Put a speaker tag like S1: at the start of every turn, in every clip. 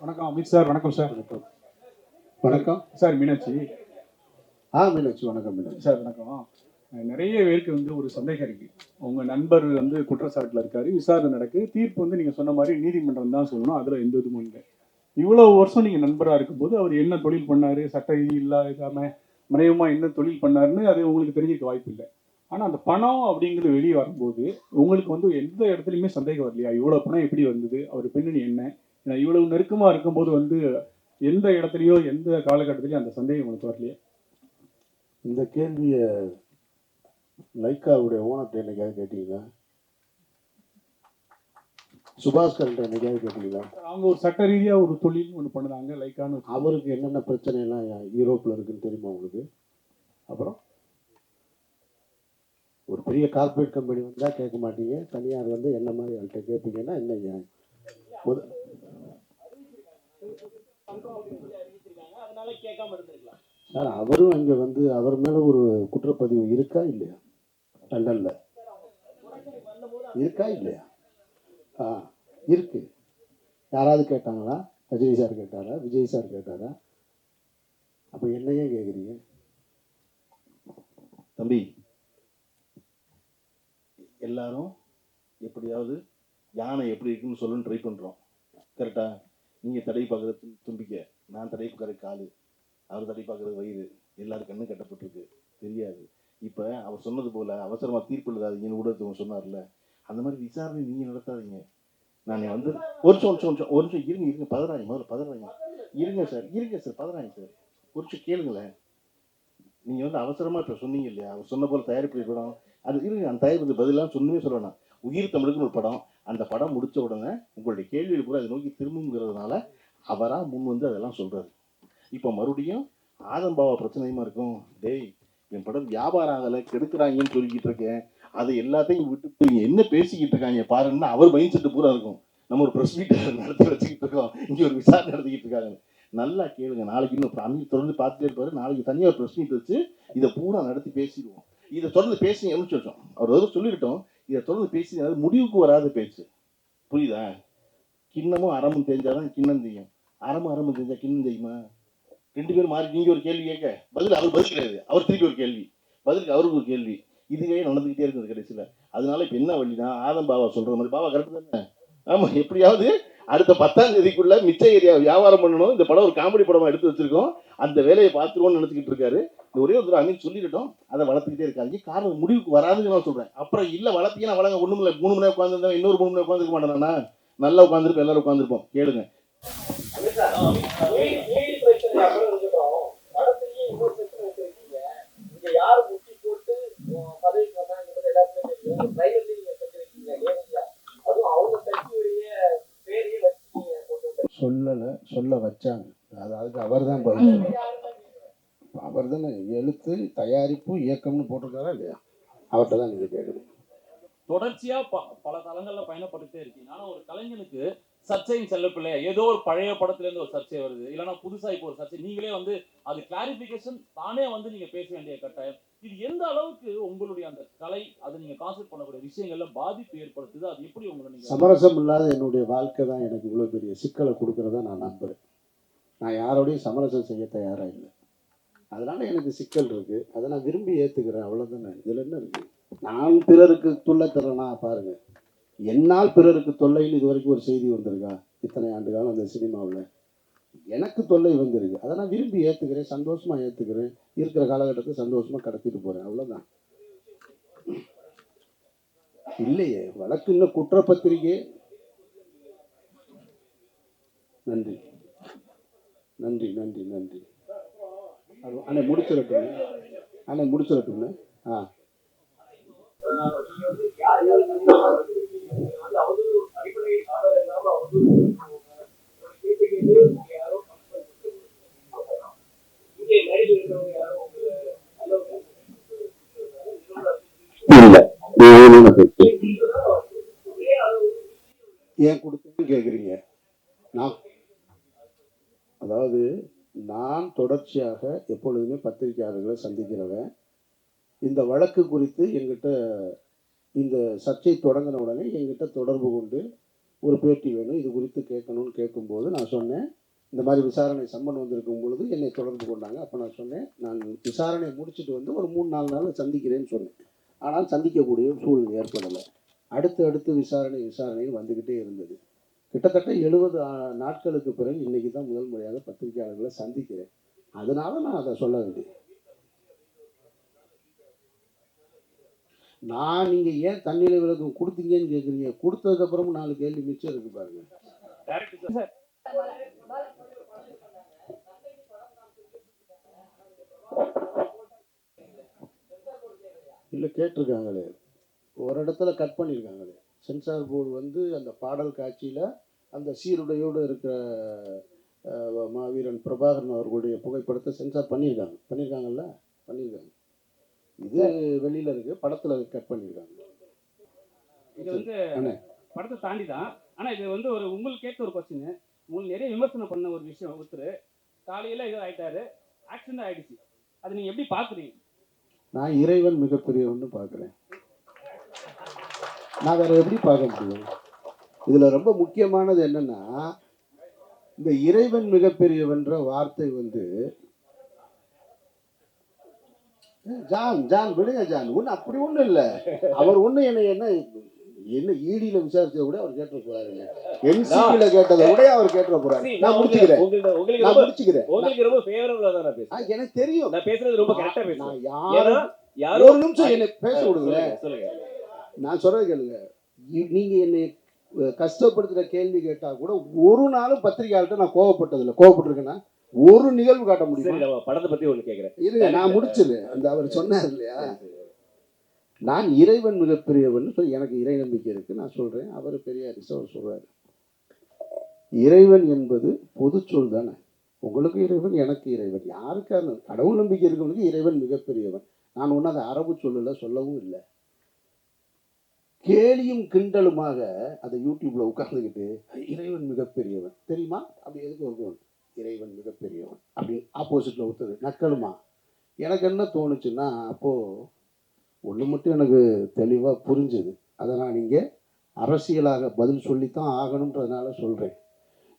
S1: வணக்கம் அமித் சார் வணக்கம் சார்.
S2: வணக்கம். வணக்கம்
S1: சார் மீனாட்சி.
S2: ஆ மீனாட்சி வணக்கம் மீனாட்சி.
S1: சார் வணக்கம். நிறைய பேருக்கு வந்து ஒரு சந்தேகம் இருக்கு. உங்க நண்பர் வந்து குற்றச்சாட்டுல இருக்காரு விசாரணை நடக்கு தீர்ப்பு வந்து நீங்க சொன்ன மாதிரி நீதிமன்றம் தான் சொல்லணும் அதுல எந்த இதுவும் இல்லை. இவ்வளவு வருஷம் நீங்க நண்பரா இருக்கும்போது அவர் என்ன தொழில் பண்ணாரு? சட்ட ரீதி இல்லாம மறைமுகமா என்ன தொழில் பண்ணாருன்னு அது உங்களுக்கு தெரிஞ்சிருக்க வாய்ப்பு இல்லை. ஆனா அந்த பணம் அப்படிங்கிறது வெளியே வரும்போது உங்களுக்கு வந்து எந்த இடத்துலையுமே சந்தேகம் வரலையா? இவ்வளவு பணம் எப்படி வந்தது? அவர் பின்னணி என்ன? இவ்வளவு நெருக்கமா இருக்கும்போது வந்து எந்த இடத்துலயோ எந்த காலகட்டத்திலயும் அந்த சந்தேகம் உங்களுக்கு வரலையா?
S2: இந்த கேள்வியை லைக்காவுடைய ஓனர்கிட்ட என்னைக்காவது கேட்டீங்களா? சுபாஷ்கர்கிட்ட என்னைக்காவது கேட்டீங்களா?
S1: அவங்க ஒரு சட்ட ரீதியா ஒரு தொழில் ஒன்று பண்ணுறாங்க லைக்கான
S2: அவருக்கு என்னென்ன பிரச்சனை எல்லாம் யூரோப்பில் இருக்குன்னு தெரியுமா உங்களுக்கு? அப்புறம்? ஒரு பெரிய கார்ப்பரேட் கம்பெனி வந்தால் கேட்க மாட்டீங்க. தனியார் வந்து என்ன மாதிரி அவர்கிட்ட கேட்பீங்கன்னா என்ன நியாயம்? சார் அவரும் அங்க வந்து அவர் மேலே ஒரு குற்றப்பதிவு இருக்கா இல்லையா? லண்டனில் இருக்கா இல்லையா? ஆ இருக்கு. யாராவது கேட்டாங்களா? ரஜினி சார் கேட்டாரா? விஜய் சார் கேட்டாரா? அப்போ என்னையே கேட்குறீங்க
S3: தம்பி எல்லாரும் எப்படியாவது யானை எப்படி இருக்குன்னு சொல்லுன்னு ட்ரை பண்ணுறோம் கரெக்டா நீங்கள் தடை பார்க்குறது தும்பிக்கை. நான் தடை பார்க்குற காலு அவர் தடை பார்க்குறது வயிறு. எல்லாரும் கண்ணு கட்டப்பட்டிருக்கு. தெரியாது. இப்போ அவர் சொன்னது போல் அவசரமாக தீர்ப்பு எழுதாதீங்கன்னு ஊடகத்தவங்க சொன்னார்ல. அந்த மாதிரி விசாரணை நீங்கள் நடத்தாதீங்க. நான் வந்து ஒரு நிமிஷம் ஒரு நிமிஷம் ஒரு நிமிஷம் இருங்க இருங்க. பதறாங்க முதல்ல பதறாங்க இருங்க சார் இருங்க சார் பதறாங்க சார். ஒரு நிமிஷம் கேளுங்களேன். நீங்கள் வந்து அவசரமாக இப்போ சொன்னீங்க இல்லையா? அவர் சொன்ன போல் தயாரிப்பு படம் அது இருங்க அந்த தயாரிப்பு பதிலாக சொன்னவே சொல்லணும் உயிர் தமிழுக்குன்னு ஒரு படம். அந்த படம் முடித்த உடனே உங்களுடைய கேள்வியில் பூரா அதை நோக்கி திரும்புங்கிறதுனால அவராக முன் வந்து அதெல்லாம் சொல்கிறாரு இப்போ மறுபடியும் ஆதம்பாவா பிரச்சனையுமா இருக்கும்? டேய் என் படம் வியாபாரம் ஆகலை கெடுக்குறாங்கன்னு சொல்லிக்கிட்டு இருக்கேன். அதை எல்லாத்தையும் விட்டு என்ன பேசிக்கிட்டு இருக்காங்க பாருன்னா அவர் மைண்ட் செட்டு பூரா இருக்கும். நம்ம ஒரு ப்ரெஸ் மீட் நடத்தி வச்சுக்கிட்டு இருக்கோம். இங்கே ஒரு விசாரணை நடத்திக்கிட்டு இருக்காங்க நல்லா கேளுங்க நாளைக்கு இன்னும் அமீர் தொடர்ந்து பார்த்துட்டே இருப்பாரு. நாளைக்கு தனியாக ஒரு ப்ரெஸ் மீட் வச்சு இதை பூரா நடத்தி பேசிடுவோம். இதை தொடர்ந்து பேசி எவ்வளோ வச்சோம் அவர் வந்து சொல்லிக்கிட்டோம் இதை தொடர்ந்து பேசி அது முடிவுக்கு வராத பேச்சு. புரியுதா? கிண்ணமும் அறமும் தெரிஞ்சாதான் கிண்ணம் தெரியும் அறமும் அறமும் தெரிஞ்சா கிண்ணம் தெரியுமா ரெண்டு பேரும் மாறி நீங்க ஒரு கேள்வி கேட்க. பதில் அவர் பதில் கிடையாது. அவர் திருப்பி ஒரு கேள்வி. பதிலுக்கு அவருக்கு ஒரு கேள்வி. இதுவே நடந்துக்கிட்டே இருக்குது கடைசியில். அதனால இப்போ என்ன வழினா ஆதம் பாபா சொல்ற மாதிரி. பாபா கரெக்டு தானே? ஆமா எப்படியாவது அடுத்த பத்தாம் தேதிக்குள்ள மிச்ச ஏரியா வியாபாரம் பண்ணணும் இந்த படம் ஒரு காமெடி படமா எடுத்து வச்சிருக்கோம் அந்த வேலையை பார்த்துருவோம்னு நினைச்சுக்கிட்டு இருக்காரு இந்த ஒரே ஒரு அமீன் சொல்லிட்டோம் அதை வளர்த்துக்கிட்டே இருக்காங்க காரணம் முடிவுக்கு வராதுன்னு நான் சொல்றேன் அப்புறம் இல்ல வளர்த்தீங்கன்னா வளங்க ஒண்ணும் இல்லை மூணு மணி உட்காந்துருந்தா இன்னொரு மூணு மணி உட்காந்துருக்க மாட்டேனா நல்லா உட்காந்துருப்போம் எல்லாரும் உட்காந்துருப்போம் கேளுங்க
S4: யார் போட்டு பதவிக்கு எல்லாருமே தெரியும் பிரைவேட்லயும் நீங்க செஞ்சிருக்கீங்க ஏனியா அதுவும் அவங்க கட்சியுடைய பேரையே வச்சு நீங்க கொண்டு வந்து
S2: சொல்லலை சொல்ல வச்சாங்க. அதாவது அவர் தான் பதில் சொல்லணும் அவர் தானே எழுத்து தயாரிப்பு இயக்கம்னு போட்டிருக்காரா இல்லையா? அவர்கிட்ட தான் நீங்கள் கேட்கணும்.
S5: தொடர்ச்சியா ப- பல தளங்கள்ல பயணப்பட்டுட்டே இருக்கீங்க. ஆனா ஒரு கலைஞனுக்கு சர்ச்சையும் செல்லப்பிள்ளையா ஏதோ ஒரு பழைய படத்துல இருந்து ஒரு சர்ச்சை வருது. இல்லைன்னா புதுசா இப்போ ஒரு சர்ச்சை. நீங்களே வந்து அது கிளாரிபிகேஷன் தானே வந்து நீங்க பேச வேண்டிய கட்டாயம். இது எந்த அளவுக்கு உங்களுடைய அந்த கலை அதை நீங்க கான்செப்ட் பண்ணக்கூடிய விஷயங்கள்ல பாதிப்பு ஏற்படுத்துது? அது எப்படி உங்களை
S2: சமரசம் இல்லாத என்னுடைய வாழ்க்கை தான் எனக்கு இவ்வளோ பெரிய சிக்கலை கொடுக்கறத நான் நம்புறேன். நான் யாரோடையும் சமரசம் செய்ய தயாராக இல்லை. அதனால எனக்கு சிக்கல் இருக்கு. அதை நான் விரும்பி ஏற்றுக்கிறேன் அவ்வளோதானே இதில் என்ன இருக்கு? நான் பிறருக்கு தொல்லை தரேனா பாருங்க. என்னால் பிறருக்கு தொல்லைன்னு இது வரைக்கும் ஒரு செய்தி வந்திருக்கா? இத்தனை ஆண்டு காலம் அந்த சினிமாவில். எனக்கு தொல்லை வந்துருக்கு அதை நான் விரும்பி ஏற்றுக்கிறேன் சந்தோஷமாக ஏற்றுக்கிறேன் இருக்கிற காலகட்டத்தை சந்தோஷமாக கடத்திட்டு போகிறேன் அவ்வளோதான் இல்லையே வழக்கு இன்னும் குற்றப்பத்திரிகை. நன்றி. நன்றி நன்றி நன்றி. அது அண்ணே முடிச்சிடட்டுங்க அண்ணே முடிச்சிடட்டுங்க ஆ.
S4: நீங்க
S2: தொடர்ச்சியாக எப்பொழுதுமே பத்திரிகையாளர்களை சந்திக்கிறவன். இந்த வழக்கு குறித்து எங்கிட்ட இந்த சர்ச்சை தொடங்கின உடனே எங்கிட்ட தொடர்பு கொண்டு ஒரு பேட்டி வேணும் இது குறித்து கேட்கணும்னு கேட்கும்போது நான் சொன்னேன். இந்த மாதிரி விசாரணை சம்மன் வந்திருக்கும் பொழுது என்னை தொடர்பு கொண்டாங்க. அப்போ நான் சொன்னேன் நான் விசாரணை முடிச்சுட்டு வந்து ஒரு மூணு நாலு நாள் சந்திக்கிறேன்னு சொன்னேன். ஆனால் சந்திக்கக்கூடிய சூழ்நிலை ஏற்படலை. அடுத்து அடுத்து விசாரணை விசாரணையும் வந்துக்கிட்டே இருந்தது. கிட்டத்தட்ட எழுபது நாட்களுக்கு பிறகு இன்னைக்கு தான் முதல் முறையாக பத்திரிகையாளர்களை சந்திக்கிறேன். அதனால நான் அதை சொல்ல வேண்டியது. நான் நீங்க ஏன் தண்ணியில விளக்கம் கொடுத்தீங்கன்னு கேக்குறீங்க? கொடுத்ததுக்கப்புறமும் நாலு கேள்வி மிச்சம் இருக்கு பாருங்க. இல்லை கேட்டிருக்காங்களே. ஒரு இடத்துல கட் பண்ணியிருக்காங்களே சென்சார் போர்டு வந்து அந்த பாடல் காட்சியில் அந்த சீருடையோடு இருக்கிற மாவீரன் பிரபாகரன் அவர்களுடைய புகைப்படத்தை சென்சார் பண்ணியிருக்காங்க. பண்ணியிருக்காங்கல்ல? பண்ணியிருக்காங்க. இது வெளியில் இருக்கு. படத்தில் கட் பண்ணியிருக்காங்க.
S6: இது வந்து. படத்தை தாண்டி தான் ஆனால் இது வந்து ஒரு உங்களுக்கு கேட்ட ஒரு கொஸ்டின் உங்களுக்கு நிறைய விமர்சனம் பண்ண ஒரு விஷயம் ஒருத்தர் காலையில் இது ஆயிட்டாரு ஆக்சிடென்ட் ஆயிடுச்சு. அது நீங்கள் எப்படி பார்க்குறீங்க
S2: நான் இறைவன் மிகப்பெரியவன்னு பார்க்குறேன் நான் வேற எப்படி பார்க்க முடியும்? இதில் ரொம்ப முக்கியமானது என்னன்னா இந்த இறைவன் மிகப்பெரியவன்ற வார்த்தை வந்து ஜான் ஜான் விடுங்க ஜான் ஒன்று அப்படி ஒன்றும் இல்லை. அவர் ஒன்றும் என்ன என்ன என்ன ஈடியில் விசாரிச்சதை கூட அவர் கேட்டுற போறாருங்க. என்சிபியில் கேட்டதை கூட அவர் கேட்டுற போறாரு. நான் முடிச்சுக்கிறேன். நான் முடிச்சுக்கிறேன்.
S7: உங்களுக்கு ரொம்ப ஃபேவரபிளா தான் நான் பேசுறேன்.
S2: எனக்கு தெரியும்.
S7: நான் பேசுறது ரொம்ப கரெக்டா பேசுறேன்.
S2: நான் யாரும்
S7: யாரோ
S2: ஒரு நிமிஷம் என்னை பேச விடுங்க நான் சொல்றது கேளுங்க. நீங்க என்னை அஹ், கஷ்டப்படுத்துற கேள்வி கேட்டா கூட ஒரு நாளும் பத்திரிகையாளர்கிட்ட நான் கோவப்பட்டதில்லை. கோவப்பட்டிருக்கேன்னா ஒரு நிகழ்வு காட்ட முடியுமா?
S7: படத்தை பத்தி ஒண்ணு கேக்குறேன்.
S2: இருங்க நான் முடிச்சிடுறேன். அந்த அவர் சொன்னார் இல்லையா? நான் இறைவன் மிகப்பெரியவன் சொல்லி எனக்கு இறை நம்பிக்கை இருக்கு. நான் சொல்றேன். அவர் பெரியாரிச அவர் சொல்றாரு. இறைவன் என்பது பொது சொல் தானே. உங்களுக்கு இறைவன் எனக்கு இறைவன். யாருக்கான கடவுள் நம்பிக்கை இருக்கவனுக்கு இறைவன் மிகப்பெரியவன். நான் ஒன்றும் அதை அரபு சொல்லல சொல்லவும் இல்லை. கேலியும் கிண்டலுமாக அதை யூடியூப்ல உட்கார்ந்துக்கிட்டு இறைவன் மிகப்பெரியவன். தெரியுமா? அப்படி எதுக்கு ஒருவன் இறைவன் மிகப்பெரியவன். அப்படி ஆப்போசிட்ல ஒருத்தர் நக்கலுமா? எனக்கு என்ன தோணுச்சுன்னா அப்போ ஒன்று மட்டும் எனக்கு தெளிவாக புரிஞ்சுது. அதை நான் இங்கே அரசியலாக பதில் சொல்லித்தான் ஆகணுன்றதுனால சொல்கிறேன்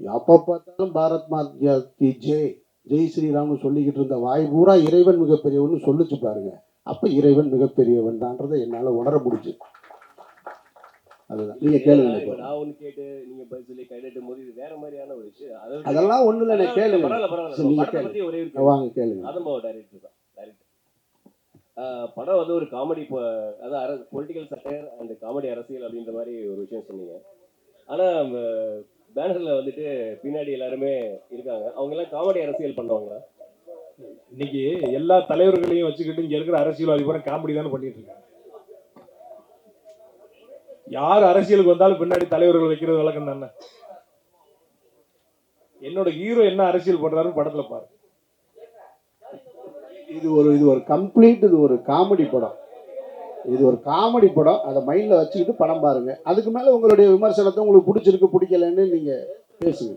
S2: எப்போ பார்த்தாலும் பாரத் மாத்யா கி ஜெய் ஜெய் ஸ்ரீராம்னு சொல்லிக்கிட்டு இருந்த வாய் பூரா இறைவன் மிகப்பெரியவன் சொல்லிச்சு பாருங்க. அப்போ இறைவன் மிகப்பெரியவன் தான்றதை என்னால் உணர முடிஞ்சு அதுதான். நீங்கள் கேளுங்க.
S7: நான் ஒண்ணு கேட்டு நீங்க பதில் சொல்லி கைதட்டும் போது இது வேற மாதிரியான ஒரு விஷயம்.
S2: அதெல்லாம் ஒன்றும் இல்லை கேளுங்க.
S7: பரவாயில்ல பரவாயில்ல
S2: நீங்க
S7: ஒரே.
S2: வாங்க கேளுங்க.
S7: ஆதம்பாவ டைரக்டர் தான் டைரக்டர் படம் வந்து ஒரு காமெடி அதாவது அர பொலிட்டிக்கல் சட்டையர் அண்ட் காமெடி அரசியல் அப்படின்ற மாதிரி ஒரு விஷயம் சொன்னீங்க. ஆனா பேனர்ல வந்துட்டு பின்னாடி எல்லாருமே இருக்காங்க. அவங்க எல்லாம் காமெடி அரசியல் பண்ணுவாங்களா
S8: இன்னைக்கு எல்லா தலைவர்களையும் வச்சுக்கிட்டு இங்க இருக்கிற அரசியல்வாதி பூரா காமெடி தானே பண்ணிட்டு இருக்காங்க. யார் அரசியலுக்கு வந்தாலும் பின்னாடி தலைவர்கள் வைக்கிறது வழக்கம் தானே? என்னோட ஹீரோ என்ன அரசியல் பண்றாரு படத்துல பாரு.
S2: இது ஒரு இது ஒரு கம்ப்ளீட் இது ஒரு காமெடி படம். இது ஒரு காமெடி படம். அதை மைண்டில் வச்சுக்கிட்டு படம் பாருங்க. அதுக்கு மேலே உங்களுடைய விமர்சனத்தை உங்களுக்கு பிடிச்சிருக்கு பிடிக்கலன்னு நீங்கள் பேசுங்க.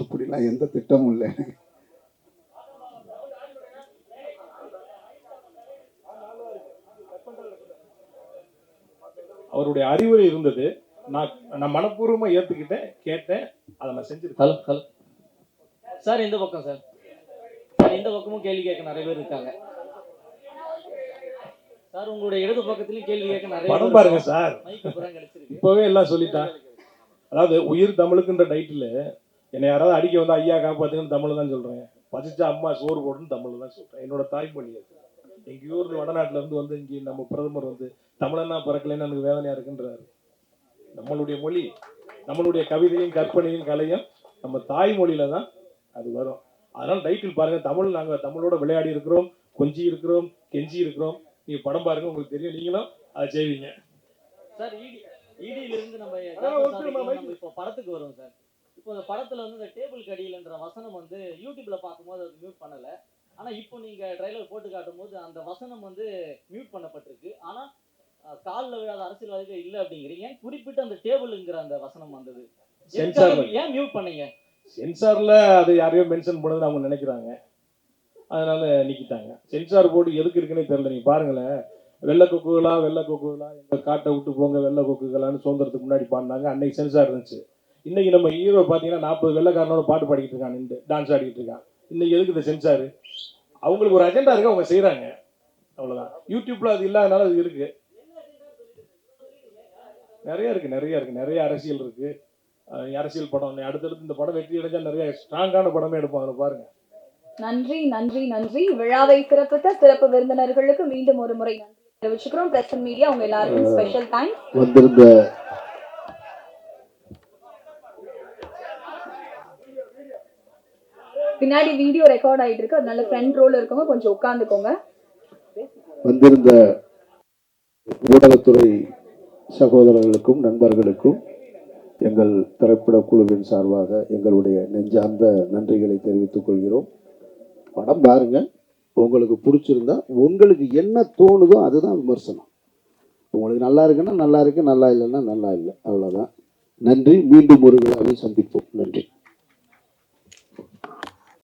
S2: அப்படிலாம் எந்த திட்டமும் இல்லை
S8: அவருடைய அறிவுரை இருந்தது. நான் நான் மனப்பூர்வமா ஏத்துக்கிட்டேன் கேட்டேன் அதை நான் செஞ்சிருக்கேன்.
S9: Hello hello. சார் இந்த பக்கம் சார். சார் இந்த பக்கமும் கேள்வி கேட்க நிறைய பேர் இருக்காங்க. சார் உங்களுடைய இடது பக்கத்துலயும் கேள்வி கேட்க நிறைய
S8: படம்
S9: பேர்
S8: பாருங்க சார். இப்பவே எல்லாம் சொல்லிட்டான் அதாவது உயிர் தமிழுக்குன்ற டைட்டில் என்னை யாராவது அடிக்க வந்து ஐயா காப்பாத்துங்கன்னு தமிழ் தான் சொல்றேன். பசிச்சா அம்மா சோறு போடுன்னு தமிழ் தான் சொல்றேன். என்னோட தாய்மொழி அது. எங்கேயோ ஒரு வடநாட்டுல இருந்து வந்து இங்கே நம்ம பிரதமர் வந்து தமிழனா பிறக்கலைன்னு எனக்கு வேதனையா இருக்குன்றாரு. நம்மளுடைய மொழி நம்மளுடைய கவிதையும் கற்பனையும் கலையும் நம்ம தாய்மொழியில தான் அது வரும். அதனால டைட்டில் பாருங்க தமிழ் நாங்க தமிழோட விளையாடி இருக்கிறோம் கொஞ்சி இருக்கிறோம் கெஞ்சி இருக்கிறோம். நீங்க படம் பாருங்க உங்களுக்கு தெரியும். நீங்களும் அதை செய்வீங்க.
S9: சார் இடி இடியில இருந்து நம்ம இப்போ படத்துக்கு வரோம் சார். இப்போ இந்த படத்துல வந்து இந்த டேபிள் கடியிலன்ற வசனம் வந்து யூடியூப்ல பார்க்கும்போது அது மியூட் பண்ணல. ஆனா இப்போ நீங்க ட்ரைலர் போட்டு காட்டும் போது அந்த வசனம் வந்து மியூட் பண்ணப்பட்டிருக்கு. ஆனா கால்ல விழாத அரசியல்வாதிகள் இல்ல அப்படிங்கிறீங்க. குறிப்பிட்ட அந்த டேபிள்ங்கிற அந்த வசனம் வந்தது.
S8: சென்சார்
S9: ஏன் மியூட் பண்ணீங்க?
S8: சென்சார்ல அது யாரையோ மென்ஷன் பண்ணதுன்னு அவங்க நினைக்கிறாங்க. அதனால நீக்கிட்டாங்க. சென்சார் போர்டு எதுக்கு இருக்குன்னே தெரியல. நீங்க பாருங்களேன். வெள்ளை கொக்குகளா வெள்ளை கொக்குகளா? எங்க காட்டை விட்டு போங்க வெள்ளை கொக்குகளான்னு சுதந்திரத்துக்கு முன்னாடி பாடினாங்க. அன்னைக்கு சென்சார் இருந்துச்சு. இன்னைக்கு நம்ம ஹீரோ பார்த்தீங்கன்னா நாற்பது வெள்ளைக்காரனோட பாட்டு பாடிக்கிட்டு இருக்கான் நின்று டான்ஸ் ஆடிக்கிட்டு இருக்கான். இன்னைக்கு எதுக்கு இந்த சென்சார் அவங்களுக்கு ஒரு அஜெண்டா இருக்கு அவங்க செய்றாங்க. அவ்வளவுதான். யூடியூப்ல அது இல்லாதனால அது இருக்கு. நிறைய இருக்கு நிறைய இருக்கு. நிறைய அரசியல் இருக்கு. அரசியல் படம் அடுத்தடுத்து இந்த படம் வெற்றி அடைஞ்சா நிறைய ஸ்ட்ராங்கான படமே எடுப்பாங்க பாருங்க.
S10: நன்றி நன்றி நன்றி. விழாவை சிறப்பித்த சிறப்பு விருந்தினர்களுக்கு மீண்டும் ஒரு முறை நன்றி தெரிவிச்சுக்கிறோம். பிரஸ் மீடியா உங்க எல்லாருக்கும் ஸ்பெஷல் தேங்க்ஸ்
S2: வந்திருந்த
S10: பின்னாடி வீடியோ ரெக்கார்ட் ஆயிட்டு இருக்கு. அதனால ஃப்ரண்ட் ரோல இருக்கவங்க கொஞ்சம் உட்காந்துக்கோங்க
S2: வந்திருந்த ஊடகத்துறை சகோதரர்களுக்கும் நண்பர்களுக்கும் எங்கள் திரைப்பட குழுவின் சார்பாக எங்களுடைய நெஞ்சார்ந்த நன்றிகளை தெரிவித்துக் கொள்கிறோம். படம் பாருங்க. உங்களுக்கு பிடிச்சிருந்தா உங்களுக்கு என்ன தோணுதோ அதுதான் விமர்சனம். உங்களுக்கு நல்லா இருக்குன்னா நல்லா இருக்கு நல்லா இல்லைன்னா நல்லா இல்லை. அவ்வளோதான் நன்றி. மீண்டும் ஒரு விழாவில் சந்திப்போம்.